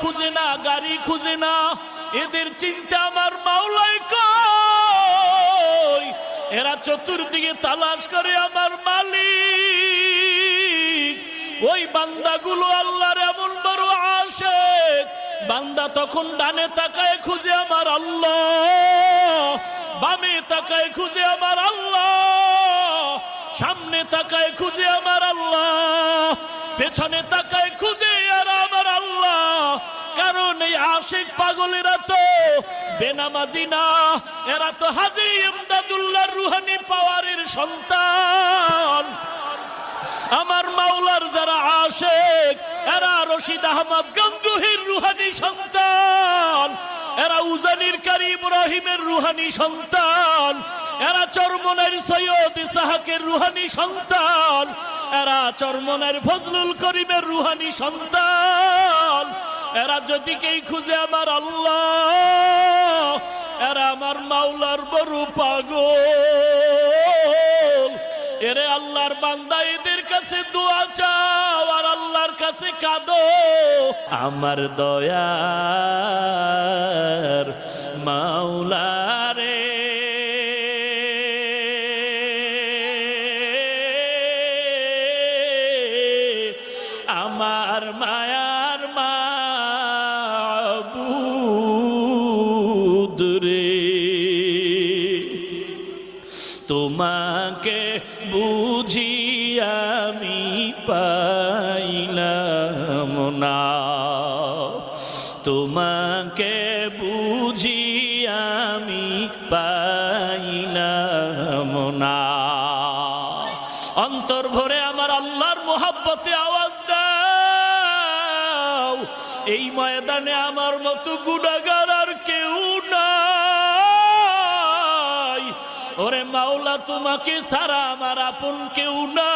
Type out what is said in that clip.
খুঁজে না, গাড়ি খুঁজে না। এদের চিন্তা আমার মাওলাই কই? এরা চতুর্দিকে তালাশ করে আমার মালিক। ওই বান্দাগুলো আল্লাহর এমন বড় আসে বান্দা তখন ডানে তাকায় খুঁজে আমার আল্লাহ। বামে তাকায় খুঁজে আমার আল্লাহ। সামনে তাকায় খুঁজে আমার আল্লাহ। পেছনে তাকায় খুঁজে আশেক পাগলেরা তো বেনামাজি না, এরা তো হাজি ইমদাদুল্লাহ রুহানি পাওয়ারের সন্তান। আমার মাওলার যারা আশেক, এরা রশিদ আহমদ গঙ্গুহির রুহানি সন্তান। এরা উজানির কারি ইব্রাহিমের রুহানি সন্তান। এরা চরমনের সৈয়দ ইসাহাকের রুহানি সন্তান। এরা চরমনের ফজলুল করিমের রুহানি সন্তান। এরা যদি কেই খুঁজে আমার আল্লাহ, এরা আমার মাওলার বড় পাগল। এরে আল্লাহর বান্দা এদের কাছে দোয়া চাও আর আল্লাহর কাছে কাঁদো। আমার দয়ার মাওলারে। আমার মায়ার মাবুদ রে তোমাকে বুঝি আমি পাইলাম না। তোমাকে বুঝি আমি পাইলাম না। অন্তর ভরে আমার আল্লাহর মোহাব্বতে আওয়াজ দাও। এই ময়দানে আমার মতো গুণাগার ওরে মাওলা তোমাকে সারা আমার আপন কেউ না